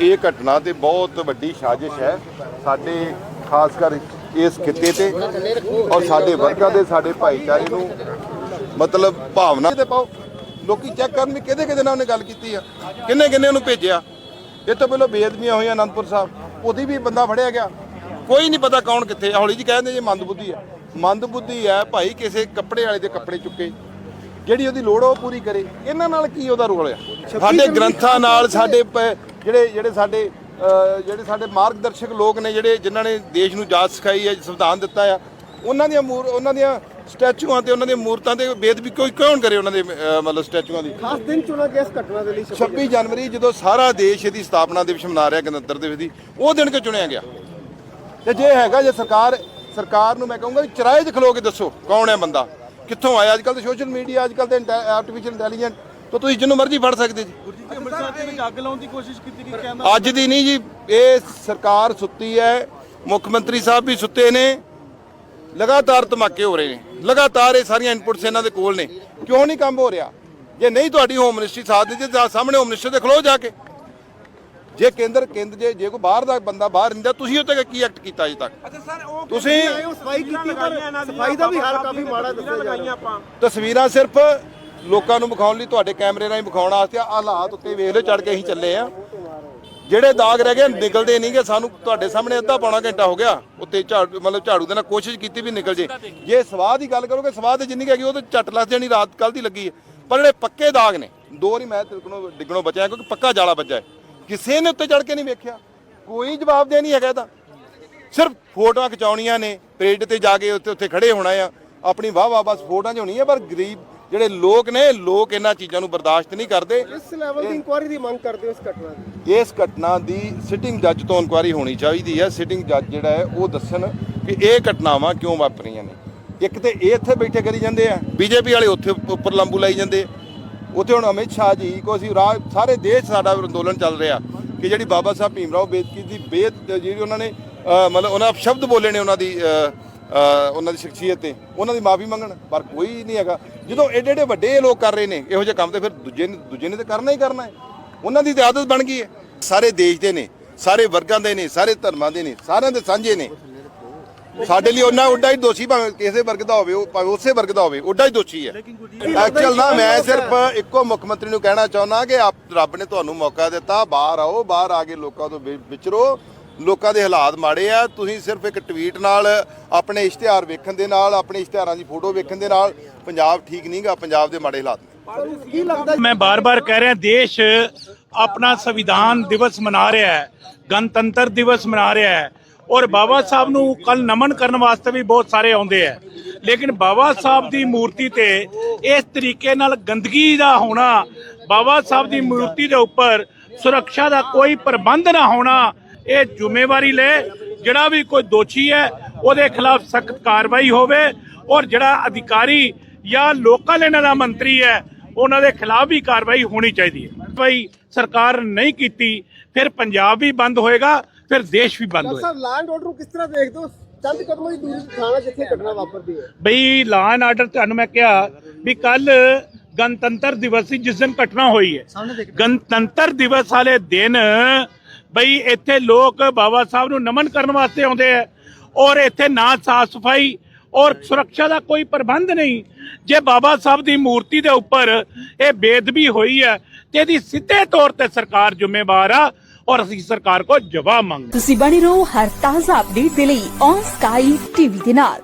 ਇਹ ਘਟਨਾ ਤੇ ਬਹੁਤ ਵੱਡੀ ਸਾਜ਼ਿਸ਼ ਹੈ। ਸਾਡੇ ਖਾਸ ਕਰ ਇਸ ਖਿੱਤੇ ਤੇ ਔਰ ਸਾਡੇ ਵਰਕਰਾਂ ਦੇ ਸਾਡੇ ਭਾਈਚਾਰੇ ਨੂੰ ਮਤਲਬ ਭਾਵਨਾ ਤੇ ਪਾਓ। ਲੋਕੀ ਚੈੱਕ ਕਰਨ ਵੀ ਕਿਹਦੇ ਕਿਹਦੇ ਨਾਲ ਉਹਨੇ ਗੱਲ ਕੀਤੀ ਆ। ਕਿੰਨੇ ਕਿੰਨੇ ਉਹਨੂੰ ਭੇਜਿਆ। ਇਹ ਤੋਂ ਪਹਿਲਾਂ ਬੇਅਦਬੀਆਂ ਹੋਈਆਂ ਅਨੰਦਪੁਰ ਸਾਹਿਬ। ਉਹਦੀ ਵੀ ਬੰਦਾ ਫੜਿਆ ਗਿਆ। ਕੋਈ ਨਹੀਂ ਪਤਾ ਕੌਣ ਕਿੱਥੇ ਆ। ਹੌਲੀ ਜੀ ਕਹਿੰਦੇ ਜੇ ਮੰਦਬੁੱਧੀ ਆ। ਮੰਦਬੁੱਧੀ ਹੈ ਭਾਈ ਕਿਸੇ ਕੱਪੜੇ ਵਾਲੇ ਦੇ ਕੱਪੜੇ ਚੁੱਕੇ। ਜਿਹੜੀ ਉਹਦੀ ਲੋੜ ਆ ਉਹ ਪੂਰੀ ਕਰੇ। ਇਹਨਾਂ ਨਾਲ ਕੀ ਉਹਦਾ ਰੋਲ ਆ? ਸਾਡੇ ਗ੍ਰੰਥਾਂ ਨਾਲ ਸਾਡੇ ਜਿਹੜੇ ਜਿਹੜੇ ਸਾਡੇ ਜਿਹੜੇ ਸਾਡੇ ਮਾਰਗਦਰਸ਼ਕ ਲੋਕ ਨੇ ਜਿਹੜੇ ਜਿਨ੍ਹਾਂ ਨੇ ਦੇਸ਼ ਨੂੰ ਜਾਚ ਸਿਖਾਈ ਹੈ ਸੰਵਿਧਾਨ ਦਿੱਤਾ ਆ ਉਹਨਾਂ ਦੀਆਂ ਮੂਰ ਉਹਨਾਂ ਦੀਆਂ ਸਟੈਚੂਆਂ ਤੇ ਉਹਨਾਂ ਦੀਆਂ ਮੂਰਤਾਂ ਤੇ ਬੇਦਬੀ ਕੋਈ ਕੌਣ ਕਰੇ ਉਹਨਾਂ ਦੇ ਮਤਲਬ ਸਟੈਚੂਆਂ ਦੀ? ਖਾਸ ਦਿਨ ਚੁਣਾ ਗਿਆ ਇਸ ਘਟਨਾ ਦੇ ਲਈ 26 ਜਨਵਰੀ ਜਦੋਂ ਸਾਰਾ ਦੇਸ਼ ਇਹਦੀ ਸਥਾਪਨਾ ਦਿਵਸ ਮਨਾ ਰਿਹਾ ਗਣਤੰਤਰ ਦਿਵਸ ਦੀ ਉਹ ਦਿਨ ਕਿ ਚੁਣਿਆ ਗਿਆ? ਤੇ ਜੇ ਹੈਗਾ ਜੇ ਸਰਕਾਰ ਸਰਕਾਰ ਨੂੰ ਮੈਂ ਕਹੂੰਗਾ ਵੀ ਚਰਾਏ 'ਚ ਖਲੋ ਕੇ ਦੱਸੋ ਕੌਣ ਹੈ ਬੰਦਾ? ਕਿੱਥੋਂ ਆਇਆ? ਅੱਜ ਕੱਲ ਤੇ ਸੋਸ਼ਲ ਮੀਡੀਆ ਅੱਜ ਕੱਲ ਤੇ ਆਰਟੀਫੀਸ਼ੀਅਲ ਇੰਟੈਲੀਜੈਂਟ ਤਾਂ ਤੁਸੀਂ ਜਿਹਨੂੰ ਮਰਜ਼ੀ ਫੜ ਸਕਦੇ ਜੀ। ਅੰਮ੍ਰਿਤਸਰ ਦੇ ਵਿੱਚ ਅੱਗ ਲਾਉਣ ਦੀ ਕੋਸ਼ਿਸ਼ ਕੀਤੀ ਗਈ ਕਹਿੰਦਾ ਅੱਜ ਦੀ ਨਹੀਂ ਜੀ ਇਹ ਸਰਕਾਰ ਸੁੱਤੀ ਹੈ ਮੁੱਖ ਮੰਤਰੀ ਸਾਹਿਬ ਵੀ ਸੁੱਤੇ ਨੇ ਲਗਾਤਾਰ ਧਮਾਕੇ ਹੋ ਰਹੇ ਨੇ ਲਗਾਤਾਰ ਇਹ ਸਾਰੀਆਂ ਇਨਪੁਟਸ ਇਹਨਾਂ ਦੇ ਕੋਲ ਨੇ। ਕਿਉਂ ਨਹੀਂ ਕੰਮ ਹੋ ਰਿਹਾ? ਜੇ ਨਹੀਂ ਤੁਹਾਡੀ ਹੋਮ ਮਿਨਿਸਟਰੀ ਸਾਥ ਦਿੰਦੀ ਤਾਂ ਸਾਹਮਣੇ ਹੋਮ ਮਿਨਿਸਟਰ ਦੇ ਖਲੋ ਜਾ ਕੇ। ਜੇ ਕੇਂਦਰ ਕੇਂਦਰ ਜੇ ਜੇ ਕੋਈ ਬਾਹਰ ਦਾ ਬੰਦਾ ਬਾਹਰ ਰਹਿੰਦਾ ਤੁਸੀਂ ਉੱਤੇ ਕੀ ਐਕਟ ਕੀਤਾ ਅਜੇ ਤੱਕ? ਅੱਛਾ ਸਰ ਉਹ ਤੁਸੀਂ ਸਫ਼ਾਈ ਕੀਤੀ ਪਰ ਸਫ਼ਾਈ ਦਾ ਵੀ ਹਾਲ ਕਾਫੀ ਮਾੜਾ ਦੱਸਿਆ ਜਾ ਰਿਹਾ। ਆਪਾਂ। ਤਸਵੀਰਾਂ ਸਿਰਫ ਲੋਕਾਂ ਨੂੰ ਵਿਖਾਉਣ ਲਈ ਤੁਹਾਡੇ ਕੈਮਰੇ ਰਾਹੀਂ ਵਿਖਾਉਣ ਵਾਸਤੇ ਆ ਹਾਲਾਤ ਉੱਤੇ ਵੇਖ ਲਓ ਚੜ ਕੇ ਅਸੀਂ ਚੱਲੇ ਆ। ਜਿਹੜੇ ਦਾਗ ਰਹਿ ਗਏ, ਨਿਕਲਦੇ ਨਹੀਂਗੇ ਸਾਨੂੰ ਤੁਹਾਡੇ ਸਾਹਮਣੇ ਅੱਧਾ ਪੌਣਾ ਘੰਟਾ ਹੋ ਗਿਆ, ਉੱਤੇ ਝਾੜੂ, ਮਤਲਬ ਝਾੜੂ ਦੇ ਨਾਲ ਕੋਸ਼ਿਸ਼ ਕੀਤੀ ਵੀ ਨਿਕਲ ਜੇ। ਜੇ ਸਵਾਹ ਦੀ ਗੱਲ ਕਰੋਗੇ, ਸਵਾਹ ਤੇ ਜਿੰਨੀ ਹੈਗੀ, ਉਹ ਤਾਂ ਝੱਟ ਲੱਗ ਜਾਣੀ, ਰਾਤ ਕੱਲ ਦੀ ਲੱਗੀ ਹੈ। ਪਰ ਜਿਹੜੇ ਪੱਕੇ ਦਾਗ ਨੇ, ਦੋ ਨਹੀਂ ਮੈਂ ਤਿਲਕਣੋਂ ਡਿੱਗਣੋਂ ਬਚਿਆ, ਕਿਉਂਕਿ ਪੱਕਾ ਜਾਲਾ ਵੱਜਾ ਹੈ। ਕਿਸੇ ਨੇ ਉੱਤੇ ਚੜ ਕੇ ਨਹੀਂ ਵੇਖਿਆ। ਕੋਈ ਜਵਾਬ ਦੇ ਨਹੀਂ ਹੈਗਾ ਇਹਦਾ ਸਿਰਫ ਫੋਟੋਆਂ ਖਿਚਾਉਣੀਆਂ ਨੇ, ਪਰੇਡ ਤੇ ਜਾ ਕੇ ਉੱਥੇ ਉੱਥੇ ਖੜੇ ਹੋਣਾ ਆ। ਆਪਣੀ ਵਾਹ ਵਾਹ ਬਸ ਫੋਟੋਆਂ 'ਚ ਹੋਣੀ ਆ ਪਰ ਗਰੀਬ ਜਿਹੜੇ ਲੋਕ ਨੇ ਲੋਕ ਇਹਨਾਂ ਚੀਜ਼ਾਂ ਨੂੰ ਬਰਦਾਸ਼ਤ ਨਹੀਂ ਕਰਦੇ। ਇਸ ਲੈਵਲ ਦੀ ਇਨਕੁਆਇਰੀ ਦੀ ਮੰਗ ਕਰਦੇ ਹੋ ਇਸ ਘਟਨਾ ਦੀ? ਇਸ ਘਟਨਾ ਦੀ ਸਿਟਿੰਗ ਜੱਜ ਤੋਂ ਇਨਕੁਆਇਰੀ ਹੋਣੀ ਚਾਹੀਦੀ ਹੈ। ਸਿਟਿੰਗ ਜੱਜ ਜਿਹੜਾ ਹੈ ਉਹ ਦੱਸਣ ਕਿ ਇਹ ਘਟਨਾਵਾਂ ਕਿਉਂ ਵਾਪਰੀਆਂ ਨੇ। ਇੱਕ ਤੇ ਇਹ ਇੱਥੇ ਬੈਠੇ ਕਰੀ ਜਾਂਦੇ ਆ। ਬੀਜੇਪੀ ਵਾਲੇ ਉੱਥੇ ਉੱਪਰ ਲੰਬੂ ਲਾਈ ਜਾਂਦੇ। ਉੱਥੇ ਹੁਣ ਅਮਿਤ ਸ਼ਾਹ ਜੀ ਕੋ ਅਸੀਂ ਰਾਜ ਸਾਰੇ ਦੇਸ਼ ਸਾਡਾ ਅੰਦੋਲਨ ਚੱਲ ਰਿਹਾ ਕਿ ਜਿਹੜੀ ਬਾਬਾ ਸਾਹਿਬ ਭੀਮਰਾਓ ਬੇਦਕੀ ਦੀ ਬੇਦ ਜਿਹੜੀ ਉਹਨਾਂ ਨੇ ਮਤਲਬ ਉਹਨਾਂ ਸ਼ਬਦ ਬੋਲੇ ਨੇ ਉਹਨਾਂ ਦੀ ਉਹਨਾਂ ਦੀ ਸ਼ਖਸੀਅਤ ਤੇ। ਉਹਨਾਂ ਦੀ ਮਾਫੀ ਮੰਗਣ, ਪਰ ਕੋਈ ਨਹੀਂ ਹੈਗਾ। ਜਦੋਂ ਏਡੇ ਏਡੇ ਵੱਡੇ ਲੋਕ ਕਰ ਰਹੇ ਨੇ, ਇਹੋ ਜਿਹੇ ਕੰਮ ਤੇ ਫਿਰ ਦੂਜੇ ਨੇ ਦੂਜੇ ਨੇ ਤੇ ਕਰਨਾ ਹੀ ਕਰਨਾ ਹੈ। ਉਹਨਾਂ ਦੀ ਆਦਤ ਬਣ ਗਈ ਹੈ। ਸਾਰੇ ਦੇਸ਼ ਦੇ ਨੇ, ਸਾਰੇ ਵਰਗਾਂ ਦੇ ਨੇ, ਸਾਰੇ ਧਰਮਾਂ ਦੇ ਨੇ, ਸਾਰਿਆਂ ਦੇ ਸਾਂਝੇ ਨੇ। ਸਾਡੇ ਲਈ ਉਹਨਾਂ ਉੱਡਾ ਹੀ ਦੋਸ਼ੀ ਭਾਵੇਂ ਕਿਸੇ ਵਰਗ ਦਾ ਹੋਵੇ, ਉਹ ਭਾਵੇਂ ਉਸੇ ਵਰਗ ਦਾ ਹੋਵੇ, ਉੱਡਾ ਹੀ ਦੋਸ਼ੀ ਹੈ। ਐਕਚੁਅਲ ਨਾ, ਮੈਂ ਸਿਰਫ ਇੱਕੋ ਮੁੱਖ ਮੰਤਰੀ ਨੂੰ ਕਹਿਣਾ ਚਾਹੁੰਦਾ ਕਿ ਆਪ ਰੱਬ ਨੇ ਤੁਹਾਨੂੰ ਮੌਕਾ ਦਿੱਤਾ, ਬਾਹਰ ਆਓ, ਬਾਹਰ ਆ ਕੇ ਲੋਕਾਂ ਤੋਂ ਵਿਚਰੋ। ਲੋਕਾਂ ਦੇ ਹਾਲਾਤ ਮਾੜੇ ਆ। ਤੁਸੀਂ ਸਿਰਫ ਇੱਕ ਟਵੀਟ ਨਾਲ ਆਪਣੇ ਇਸ਼ਤਿਹਾਰ ਵੇਖਣ ਦੇ ਨਾਲ ਆਪਣੇ ਇਸ਼ਤਿਹਾਰਾਂ ਦੀ ਫੋਟੋ ਵੇਖਣ ਦੇ ਨਾਲ ਪੰਜਾਬ ਠੀਕ ਨਹੀਂਗਾ ਪੰਜਾਬ ਦੇ ਮਾੜੇ ਹਾਲਾਤ ਨੇ। ਕੀ ਲੱਗਦਾ ਮੈਂ ਬਾਰ-ਬਾਰ ਕਹਿ ਰਿਹਾ ਦੇਸ਼ ਆਪਣਾ ਸੰਵਿਧਾਨ ਦਿਵਸ ਮਨਾ ਰਿਹਾ ਹੈ ਗਣਤੰਤਰ ਦਿਵਸ ਮਨਾ ਰਿਹਾ ਹੈ। ਔਰ ਬਾਬਾ ਸਾਹਿਬ ਨੂੰ ਕੱਲ ਨਮਨ ਕਰਨ ਵਾਸਤੇ ਵੀ ਬਹੁਤ ਸਾਰੇ ਆਉਂਦੇ ਆ। ਲੇਕਿਨ ਬਾਬਾ ਸਾਹਿਬ ਦੀ ਮੂਰਤੀ ਤੇ ਇਸ ਤਰੀਕੇ ਨਾਲ ਗੰਦਗੀ ਦਾ ਹੋਣਾ ਬਾਬਾ ਸਾਹਿਬ ਦੀ ਮੂਰਤੀ ਦੇ ਉੱਪਰ ਸੁਰੱਖਿਆ ਦਾ ਕੋਈ ਪ੍ਰਬੰਧ ਨਾ ਹੋਣਾ ਇਹ ਜ਼ਿੰਮੇਵਾਰੀ ਲੈ ਜਿਹੜਾ ਵੀ ਕੋਈ ਦੋਸ਼ੀ ਹੈ ਉਹਦੇ ਖਿਲਾਫ ਸਖਤ ਕਾਰਵਾਈ ਹੋਵੇ ਔਰ ਜਿਹੜਾ ਅਧਿਕਾਰੀ ਜਾਂ ਲੋਕਲ ਇਹਨਾਂ ਦਾ ਮੰਤਰੀ ਹੈ ਉਹਨਾਂ ਦੇ ਖਿਲਾਫ ਵੀ ਕਾਰਵਾਈ ਹੋਣੀ ਚਾਹੀਦੀ ਹੈ। ਭਾਈ ਸਰਕਾਰ ਨਹੀਂ ਕੀਤੀ ਫਿਰ ਪੰਜਾਬ ਵੀ ਬੰਦ ਹੋਏਗਾ ਫਿਰ ਦੇਸ਼ ਵੀ ਬੰਦ ਹੋਏਗਾ। ਸਾਹਿਬ ਲਾਂਡ ਆਰਡਰ ਨੂੰ ਕਿਸ ਤਰ੍ਹਾਂ ਦੇਖਦੇ ਹੋ? ਚੰਦ ਕਦਮਾਂ ਦੀ ਦੂਰੀ ਤੇ ਥਾਣਾ ਜਿੱਥੇ ਘਟਨਾ ਵਾਪਰਦੀ ਹੈ। ਬਈ ਲਾਅ ਐਂਡ ਆਰਡਰ ਤੁਹਾਨੂੰ ਮੈਂ ਕਿਹਾ ਵੀ ਕੱਲ ਗਣਤੰਤਰ ਦਿਵਸ ਸੀ ਜਿਸ ਦਿਨ ਘਟਨਾ ਹੋਈ ਹੈ ਗਣਤੰਤਰ ਦਿਵਸ ਵਾਲੇ ਦਿਨ ਬਈ ਇੱਥੇ ਲੋਕ ਬਾਬਾ ਸਾਹਿਬ ਨੂੰ ਨਮਨ ਕਰਨ ਵਾਸਤੇ ਆਉਂਦੇ ਆ ਔਰ ਇੱਥੇ ਨਾ ਸਾਫ਼ ਸਫ਼ਾਈ ਔਰ ਸੁਰੱਖਿਆ ਦਾ ਕੋਈ ਪ੍ਰਬੰਧ ਨਹੀਂ। ਜੇ ਬਾਬਾ ਸਾਹਿਬ ਦੀ ਮੂਰਤੀ ਦੇ ਉੱਪਰ ਇਹ ਬੇਦਬੀ ਹੋਈ ਹੈ ਤੇ ਇਹਦੀ ਸਿੱਧੇ ਤੌਰ ਤੇ ਸਰਕਾਰ ਜ਼ਿੰਮੇਵਾਰ ਆ ਔਰ ਅਸੀਂ ਸਰਕਾਰ ਕੋ ਜਵਾਬ ਮੰਗਦੇ ਤੁਸੀਂ ਬਣੇ ਰਹੋ ਹਰ ਤਾਜ਼ਾ ਅਪਡੇਟ ਦੇ ਲਈ ਔਨ ਸਕਾਈ ਟੀਵੀ ਦੇ ਨਾਲ।